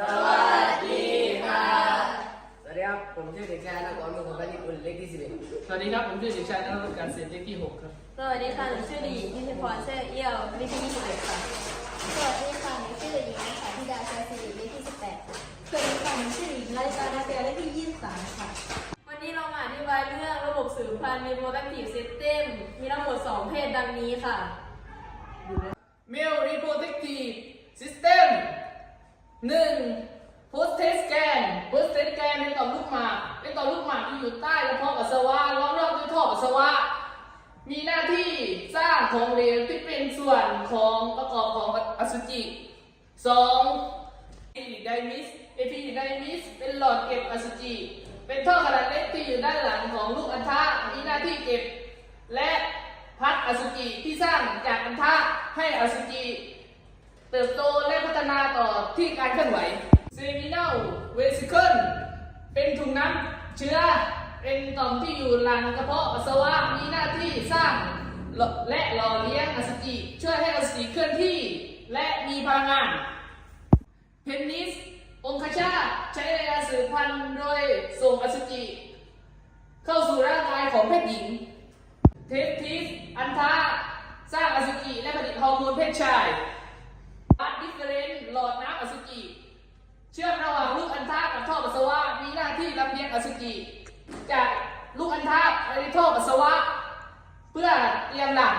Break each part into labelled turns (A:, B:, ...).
A: สวัสดีค่ะสวัสดีครับ ผมชื่อเด็กชายนกรมุขพันธ์กุลเลขที่สิบเอ็ด
B: สวัสดีครับ ผมชื่อเด็กชายนรการเศษเลขที่6ครับ
C: สวัสดีค่ะหนูชื่อดีนิติพรเชื่อเอี้ยวเลขที่21ค่ะ
D: สวัสดีค่ะหนูชื่อเด็กหญิงนักศึกษาธิดาชัยศิริเลขที่18ค่ะสวัสดีค่ะหนูชื่อเด็กหญิงนาฬิกานาเปียเลขที่23ค่ะ
C: วันนี้เรามาอธิบายเรื่องระบบสืบพันธุ์ reproductive system มีทั้งหมด2เพศดังนี้ค่ะ
B: Male Reproductive System 1 Prostate Gland Prostate Gland เป็นต่อมลูกหมากเป็นต่อมลูกหมากที่อยู่ใต้กระเพาะปัสสาวะล้อมรอบด้วยท่อปัสสาวะ มีหน้าที่สร้างของเหลวที่เป็นส่วนของประกอบของอสุจิ 2. Epididymis Epididymis เป็นหลอดเก็บอสุจิ เป็นท่อขนาดเล็กที่อยู่ด้านหลังของลูกอัณฑะมีหน้าที่เก็บ และพักอสุจิที่สร้างจากอัณฑะให้อสุจิ เติบโตและพัฒนาต่อที่การเคลื่อนไหว Seminal Vesicle เป็นถุงน้ำเชื้อ เป็นต่อมที่อยู่หลังกระเพาะปัสสาวะมีหน้าที่สร้างและหล่อเลี้ยงอสุจิช่วยให้อสุจิเคลื่อนที่ และมีพลังงานเพนนิส องคชาตใช้ในการสืบพันธุ์โดยส่งอสุจิ เข้าสู่ร่างกายของเพศหญิง เทสทิสอันทะสร้างอสุจิและผลิตฮอร์โมนเพศชาย หลอดน้ำอสุจิ เชื่อมระหว่างลูกอัณฑะกับท่อปัสสาวะมีหน้าที่ลำเลียงอสุจิ จากลูกอัณฑะไปในท่อปัสสาวะ เพื่อเตรียมหลัง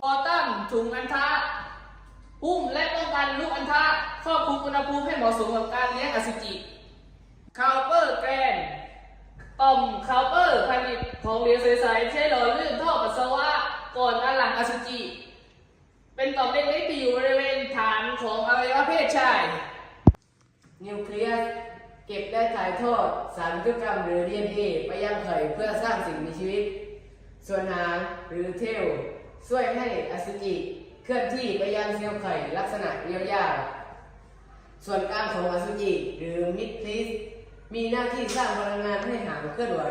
B: คอตั้มถุงอัณฑะหุ้มและป้องกันลูกอัณฑะครอบคลุมอุณหภูมิให้เหมาะสมกับการเลี้ยงอสุจิคาเปอร์แกรนต่อมคาเปอร์ผลิตของเหลวใสๆใช้หล่อลื่นท่อปัสสาวะก่อนการหลังอสุจิ เป็นต่อมเล็กๆที่อยู่บริเวณฐาน ศชาย
A: นิวเคลียสเก็บและถ่ายทอดสารพันธุกรรมหรือ DNA ไปยังไข่เพื่อสร้างสิ่งมีชีวิต ส่วนหางหรือเทลช่วยให้อสุจิเคลื่อนที่ไปยังเซลล์ไข่ลักษณะเรียวยาวส่วนกลางของอสุจิหรือมิดพลิสมีหน้าที่สร้างพลังงานให้หางเคลื่อนไหว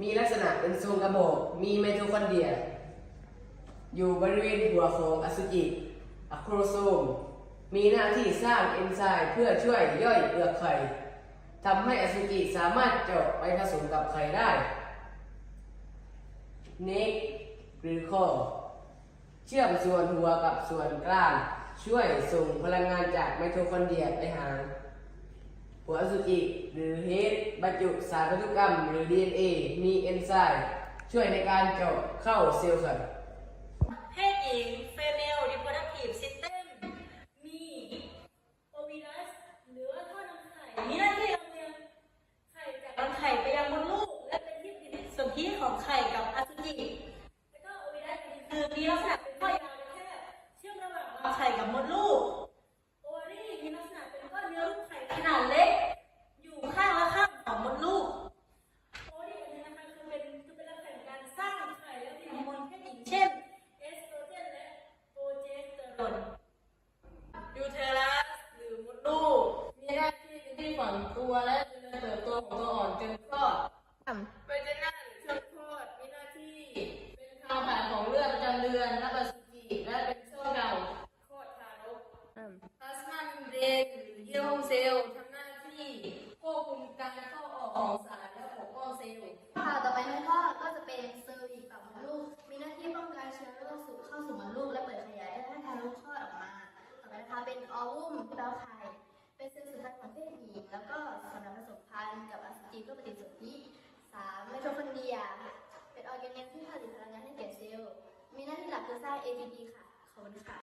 A: มีลักษณะเป็นทรงกระบอก มีไมโทคอนเดรีย อยู่บริเวณหัวของอสุจิอะโครโซม มีหน้าที่สร้างเอนไซม์เพื่อช่วยย่อยเปลือกไข่ทำให้อสุจิสามารถเจาะไปผสมกับไข่ได้เนกหรือคอเชื่อมส่วนหัวกับส่วนกลางช่วยส่งพลังงานจากไมโทคอนเดรียไปหางหัวอสุจิหรือเฮดบรรจุสารพันธุกรรมหรือ DNA มีเอนไซม์ช่วยในการเจาะเข้าเซลล์ไข่
E: เพศหญิง female reproductive system มีโอวินัสหรือว่าท่อนำไข่ มีหน้าที่ลำเลียงไข่จากรังไข่ไปยังมดลูก และเป็นที่ปฏิสนธิของไข่กับอสุจิ แล้วก็โอวินัส คือมีลักษณะเป็นข้อยาวและแคบเชื่อมระหว่างรังไข่กับมดลูก โอวารีมีลักษณะเป็นก้อนเนื้อลูกไข่ขนาดเล็ก อยู่ข้างละข้างของมดลูก โอวารีอันนี้นะคะคือเป็นคือเป็นลักษณะของการสร้างไข่และผลิตฮอร์โมนเพศหญิงเช่น เอสโตรเจนและโปรเจสเตอโรนยูเทรัสหรือมดลูก มีหน้าที่เป็นที่ฝังตัวและเจริญเติบโตของตัวอ่อนจนคลอด หรือเซลล์ทำหน้าที่ควบคุมการเข้าออกของสารและปกป้องเซลล์
D: ค่ะต่อไปนะคะ ก็จะเป็นเซอร์วิสปากมดลูก มีหน้าที่ป้องกันเชื้อโรคสู่เข้าสู่มดลูก และเปิดขยายให้ทารกคลอดออกมา ต่อไปนะคะเป็นออวุมแปลว่าไข่เป็นเซลล์สุดท้ายของเพศหญิงแล้วก็สำหรับผสมพันธุ์กับอสุจิเพื่อปฏิสนธิสามไมโทคอนเดรียเป็นออร์แกเนลที่ผลิตพลังงานให้แก่เซลล์ มีหน้าที่หลักคือสร้าง ATP ค่ะ ขอบคุณค่ะ